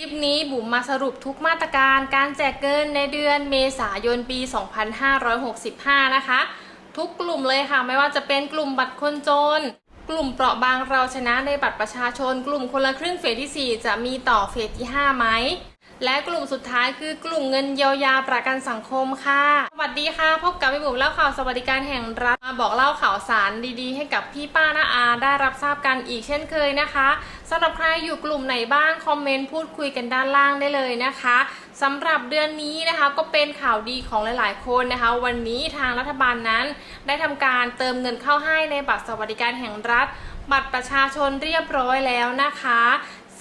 คลิปนี้บุ๋มมาสรุปทุกมาตรการการแจกเงินในเดือนเมษายนปี 2565 นะคะ ทุกกลุ่มเลยค่ะ ไม่ว่าจะเป็นกลุ่มบัตรคนจน กลุ่มเปราะบางเราชนะในบัตรประชาชน กลุ่มคนละครึ่งเฟสที่ 4 จะมีต่อเฟสที่ 5 ไหม และกลุ่มสุดท้ายคือกลุ่มเงินเยียวยาประกันสังคมค่ะ สวัสดีค่ะ พบกับพี่บุ๋มเล่าข่าวสวัสดิการแห่งรัฐมาบอกเล่าข่าวสารดีๆ ให้กับพี่ป้าน้าอาได้รับทราบกันอีกเช่นเคยนะคะสำหรับใครอยู่กลุ่มไหนบ้างคอมเมนต์พูดคุยกันด้านล่างได้เลยนะคะสำหรับเดือนนี้นะคะก็เป็นข่าวดีของหลายๆ คนนะคะ วันนี้ทางรัฐบาลนั้น ได้ทำการเติมเงินเข้าให้ในบัตรสวัสดิการแห่งรัฐบัตรประชาชนเรียบร้อยแล้วนะคะ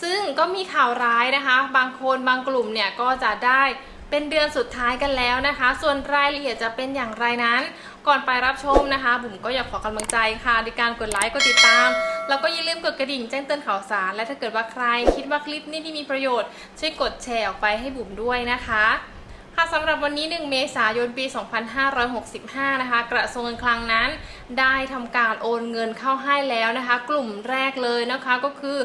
ซึ่งก็มีข่าวร้ายนะคะ บางคนบางกลุ่มเนี่ยก็จะได้เป็นเดือนสุดท้ายกันแล้วนะคะ ส่วนรายละเอียดจะเป็นอย่างไรนั้น ก่อนไปรับชมนะคะ บุ๋มก็อยากขอกำลังใจค่ะในการกดไลค์กดติดตาม แล้วก็อย่าลืมกดกระดิ่งแจ้งเตือนข่าวสาร และถ้าเกิดว่าใครคิดว่าคลิปนี้ที่มีประโยชน์ช่วยกดแชร์ออกไปให้บุ๋มด้วยนะคะค่ะสำหรับวันนี้ 1 เมษายน ปี 2565 นะคะ กระทรวงการคลังนั้นได้ทำการโอนเงินเข้าให้แล้วนะคะ กลุ่มแรกเลยนะคะก็คือ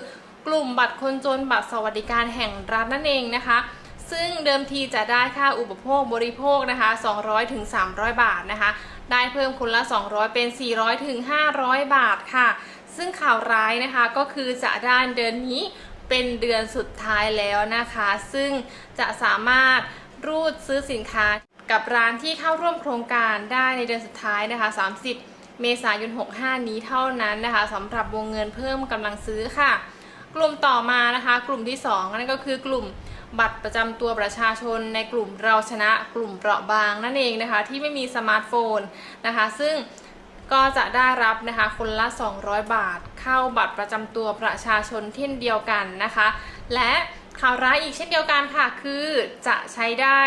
กลุ่มบัตรคนจนบัตรสวัสดิการแห่งรัฐนั่นเองนะคะ ซึ่งเดิมทีจะได้ค่าอุปโภคบริโภคนะคะ 200ถึง300 บาทนะคะ ได้เพิ่มคนละ 200 เป็น 400ถึง500 บาทค่ะ ซึ่งข่าวร้ายนะคะก็คือจะได้เดือนนี้เป็นเดือนสุดท้ายแล้วนะคะ ซึ่งจะสามารถรูดซื้อสินค้ากับร้านที่เข้าร่วมโครงการได้ในเดือนสุดท้ายนะคะ 30 เมษายน 65 นี้เท่านั้นนะคะสำหรับวงเงินเพิ่มกำลังซื้อค่ะ กลุ่มต่อมานะคะ กลุ่มที่2นั่นก็คือกลุ่มบัตรประจำตัวประชาชนในกลุ่มเราชนะกลุ่มเปราะบางนั่นเองนะคะ ที่ไม่มีสมาร์ทโฟนนะคะ ซึ่งก็จะได้รับนะคะคนละ 200 บาท เข้าบัตรประจำตัวประชาชนเช่นเดียวกันนะคะ และข่าวร้ายอีกเช่นเดียวกันค่ะ คือจะใช้ได้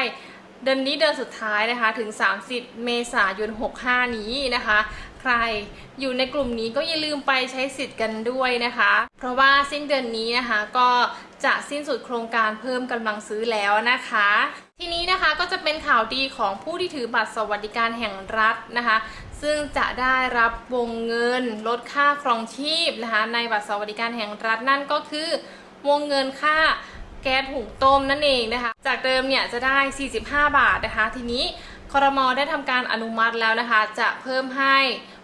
เดือนนี้เดือนสุดท้ายนะคะถึง 30 เมษายน 65 นี้นะคะ ใครอยู่ในกลุ่มนี้ก็อย่าลืมไปใช้สิทธิ์กันด้วยนะคะ เพราะว่าสิ้นเดือนนี้นะคะก็จะสิ้นสุดโครงการเพิ่มกำลังซื้อแล้วนะคะ ทีนี้นะคะก็จะเป็นข่าวดีของผู้ที่ถือบัตรสวัสดิการแห่งรัฐนะคะ ซึ่งจะได้รับวงเงินลดค่าครองชีพนะคะในบัตรสวัสดิการแห่งรัฐนั่นก็คือวงเงินค่า แก๊สหุงต้มนั่นเองนะคะ จากเดิมเนี่ยจะได้ 45 บาทนะคะ ทีนี้คอรมอได้ทำการอนุมัติแล้วนะคะ จะเพิ่มให้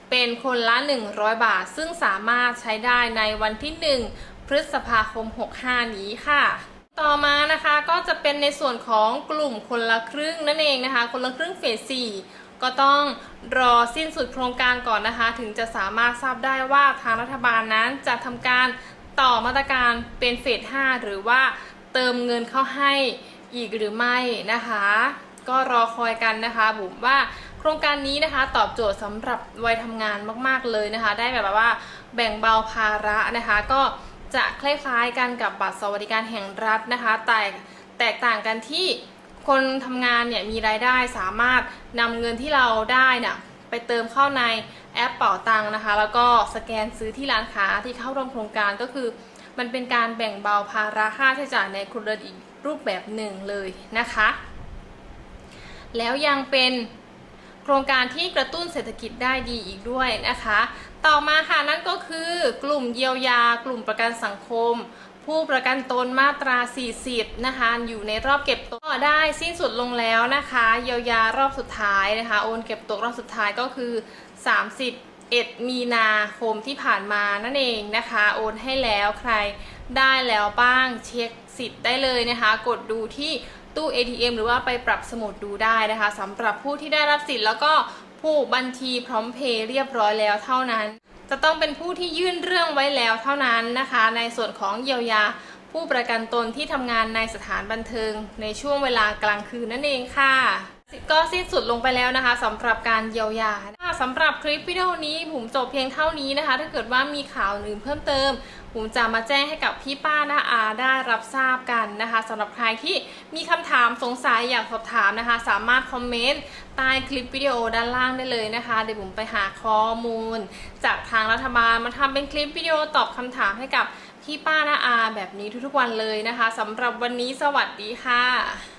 เป็นคนละ 100 บาท ซึ่งสามารถใช้ได้ในวันที่ 1 พฤษภาคม 65 นี้ค่ะต่อมานะคะก็จะเป็นในส่วนของกลุ่มคนละครึ่งนั่นเองนะคะ คนละครึ่งเฟส 4 ก็ต้องรอสิ้นสุดโครงการก่อนนะคะ ถึงจะสามารถทราบได้ว่าทางรัฐบาลนั้นจะทำการต่อมาตรการเป็นเฟส 5 หรือว่า เติมเงินเข้าให้อีกหรือไม่นะคะ ก็รอคอยกันนะคะบุ๋มว่าโครงการนี้นะคะตอบโจทย์สำหรับวัยทำงานมาก ๆเลยนะคะ ได้แบบว่าแบ่งเบาภาระนะคะ ก็จะคล้ายๆกันกับบัตรสวัสดิการแห่งรัฐนะคะแต่แตกต่างกันที่คนทำงานเนี่ยมีรายได้สามารถนำเงินที่เราได้เนี่ยไปเติมเข้าในแอปเป๋าตังนะคะ แล้วก็สแกนซื้อที่ร้านค้าที่เข้าร่วมโครงการก็คือ มันเป็นการแบ่งเบาภาระค่าใช้จ่ายในครัวเรือนอีกรูปแบบหนึ่งเลยนะคะ แล้วยังเป็นโครงการที่กระตุ้นเศรษฐกิจได้ดีอีกด้วยนะคะ ต่อมาค่ะนั่นก็คือกลุ่มเยียวยา กลุ่มประกันสังคม ผู้ประกันตนมาตรา 40 นะคะ อยู่ในรอบเก็บตกได้สิ้นสุดลงแล้วนะคะ เยียวยารอบสุดท้ายนะคะ โอนเก็บตกรอบสุดท้ายก็คือ 31มีนาคมที่ผ่านมานั่นเองนะคะ โอนให้แล้วใครได้แล้วบ้างเช็คสิทธิ์ได้เลยนะคะ กดดูที่ตู้ ATM หรือว่าไปปรับสมุดดูได้นะคะสำหรับผู้ที่ได้รับสิทธิ์แล้วก็ผู้บัญชีพร้อมเพย์เรียบร้อยแล้วเท่านั้น จะต้องเป็นผู้ที่ยื่นเรื่องไว้แล้วเท่านั้นนะคะ ในส่วนของเยียวยาผู้ประกันตนที่ทำงานในสถานบันเทิง ในช่วงเวลากลางคืนนั่นเองค่ะ ก็สิ้นสุดลงไปแล้วนะคะสำหรับการเยียวยา สำหรับคลิปวิดีโอนี้ผมจบเพียงเท่านี้นะคะ ถ้าเกิดว่ามีข่าวอื่นเพิ่มเติมผมจะมาแจ้งให้กับพี่ป้าน้าอาได้รับทราบกันนะคะสำหรับใครที่มีคำถามสงสัยอยากสอบถามนะคะ สามารถคอมเมนต์ใต้คลิปวิดีโอด้านล่างได้เลยนะคะ เดี๋ยวผมไปหาข้อมูล จากทางรัฐบาลมาทำเป็นคลิปวิดีโอตอบคำถามให้กับพี่ป้าน้าอาแบบนี้ทุกๆวันเลยนะคะสำหรับวันนี้สวัสดีค่ะ